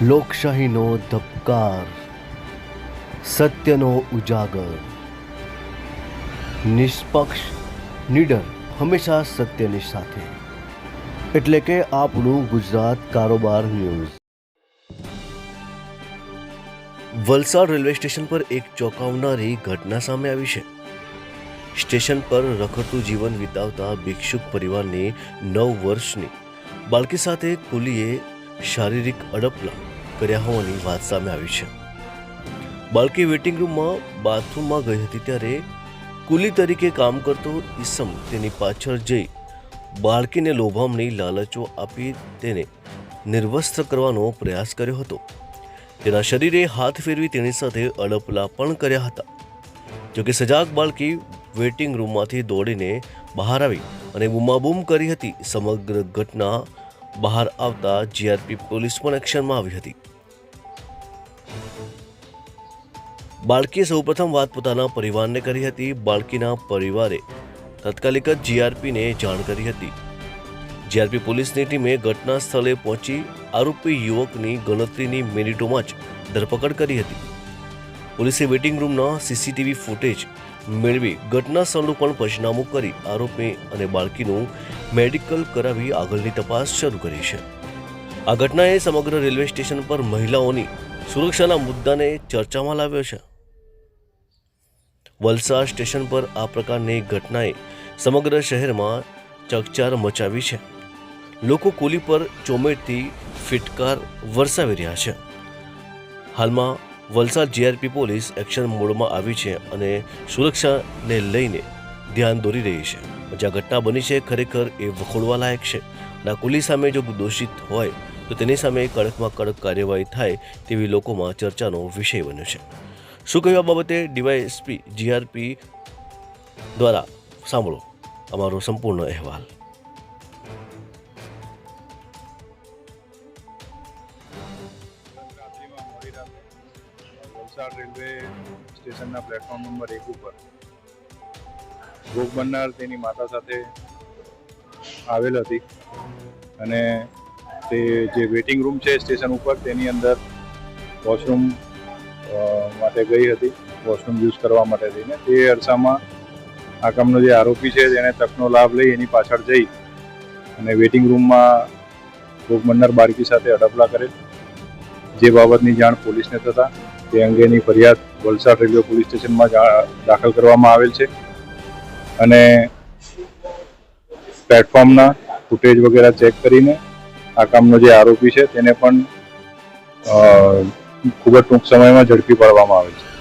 લોકશાહીનો ધબકાર સત્યનો ઉજાગર નિષ્પક્ષ નીડર હંમેશા સત્યની સાથે એટલે કે આપણું ગુજરાત કારોબાર ન્યૂઝ વલસાડ રેલવે સ્ટેશન પર એક ચોંકાવનારી ઘટના સામે આવી છે સ્ટેશન પર રખડતું જીવન વિતાવતા ભિક્ષુક પરિવારની નવ વર્ષની બાળકી સાથે કુલીએ શારીરિક અડપલા કર્યા હોવાની વાત સામે આવી છે. બાળકી વેટિંગ રૂમમાં બાથરૂમમાં ગઈ હતી ત્યારે કુલી તરીકે કામ કરતો ઈસમ તેની પાછળ જઈ બાળકીને લોભામણી લાલચો આપી તેને નિર્વસ્ત્ર કરવાનો પ્રયાસ કર્યો હતો. તેના શરીરે હાથ ફેરવી તેની સાથે અડપલા પણ કર્યા હતા. જોકે સજાગ બાળકી વેટિંગ રૂમમાંથી દોડીને બહાર આવી અને બૂમાબૂમ કરી હતી. સમગ્ર ઘટના બહાર આવતા જીઆરપી પોલીસ પણ એક્શનમાં આવી હતી. બાળકીએ સૌપ્રથમ વાત પોતાના પરિવારને કરી હતી. બાળકીના પરિવારે તાત્કાલિક જ જીઆરપીને જાણ કરી હતી. જીઆરપી પોલીસની ટીમે ઘટના સ્થળે પહોંચી આરોપી યુવકની ગણતરીની મિનિટોમાં જ ધરપકડ કરી હતી. પોલીસે વેટિંગ રૂમના સીસીટીવી ફૂટેજ મેળવી ઘટના સ્થળનું પણ પંચનામું કરી આરોપી અને બાળકીનું મેડિકલ કરાવી આગળની તપાસ શરૂ કરી છે. આ ઘટનાએ સમગ્ર રેલવે સ્ટેશન પર મહિલાઓની સુરક્ષાના મુદ્દાને ચર્ચામાં લાવ્યો છે. વલસાડ સ્ટેશન પર આ પ્રકારની ઘટનાએ સમગ્ર શહેરમાં ચકચાર મચાવી છે. લોકો કુલી પર ચોમેટથી ફિટકાર વરસાવી રહ્યા છે. હાલમાં વલસાડ જીઆરપી પોલીસ એક્શન મોડમાં આવી છે અને સુરક્ષાને લઈને ધ્યાન દોરી રહી છે. જ્યાં ઘટના બની છે ખરેખર એ વખોડવા લાયક છે ના કુલી સામે જો દોષિત હોય તો તેની સામે કડકમાં કડક કાર્યવાહી થાય તેવી લોકોમાં ચર્ચાનો વિષય બન્યો છે. શું કહ્યું આ બાબતે ડીવાયએસપી જીઆરપી દ્વારા સાંભળો અમારો સંપૂર્ણ અહેવાલ. વલસાડ રેલવે સ્ટેશનના પ્લેટફોર્મ નંબર એક ઉપર ભોગ બનનાર તેની માતા સાથે આવેલ હતી અને તે જે વેટિંગ રૂમ છે સ્ટેશન ઉપર તેની અંદર વોશરૂમ માટે ગઈ હતી, વોશરૂમ યુઝ કરવા માટે થઈને તે અરસામાં આ કામનો જે આરોપી છે તેણે તકનો લાભ લઈ એની પાછળ જઈ અને વેટિંગ રૂમમાં ભોગ બાળકી સાથે અડપલા કરેલ. જે બાબતની જાણ પોલીસને થતાં તે અંગેની ફરિયાદ વલસાડ રેલવે પોલીસ સ્ટેશનમાં દાખલ કરવામાં આવેલ છે. અને પ્લેટફોર્મના ફૂટેજ વગેરે ચેક કરીને આ કામનો જે આરોપી છે, તેને પણ ખૂબ જ ટૂંક સમયમાં ઝડપી પાડવામાં આવે છે.